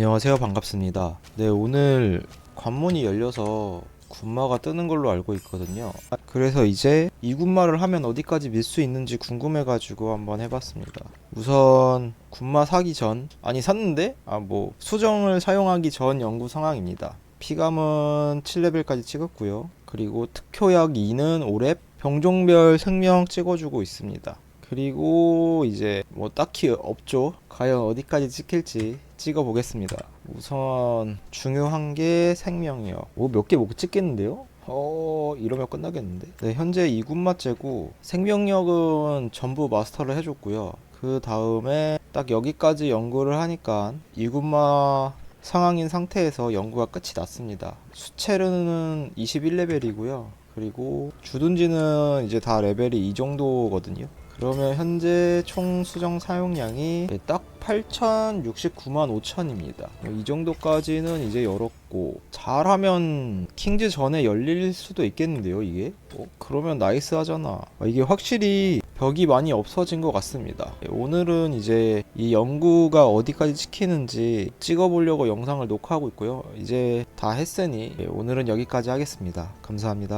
안녕하세요. 반갑습니다. 네 오늘 관문이 열려서 군마가 뜨는 걸로 알고 있거든요. 아, 그래서 이제 이 군마를 하면 어디까지 밀 수 있는지 궁금해 가지고 한번 해봤습니다. 우선 군마 사기 전 아니 샀는데? 아 뭐 수정을 사용하기 전 연구 상황입니다. 피감은 7레벨까지 찍었고요. 그리고 특효약 2는 5렙 병종별 생명 찍어주고 있습니다 그리고 이제 뭐 딱히 없죠. 과연 어디까지 찍힐지 찍어 보겠습니다. 우선 중요한 게 생명이요. 오, 몇개 못 찍겠는데요? 어, 이러면 끝나겠는데. 네, 현재 2군마 째고 생명력은 전부 마스터를 해줬고요. 그 다음에 딱 여기까지 연구를 하니까 2군마 상황인 상태에서 연구가 끝이 났습니다. 수체르는 21레벨이고요. 그리고 주둔지는 이제 다 레벨이 이 정도거든요. 그러면 현재 총 수정 사용량이 딱 8,069만 5천입니다. 이 정도까지는 이제 열었고 잘하면 킹즈 전에 열릴 수도 있겠는데요, 이게? 어, 그러면 나이스 하잖아. 아, 이게 확실히 벽이 많이 없어진 것 같습니다. 예, 오늘은 이제 이 연구가 어디까지 찍히는지 찍어보려고 영상을 녹화하고 있고요. 이제 다 했으니 예, 오늘은 여기까지 하겠습니다. 감사합니다.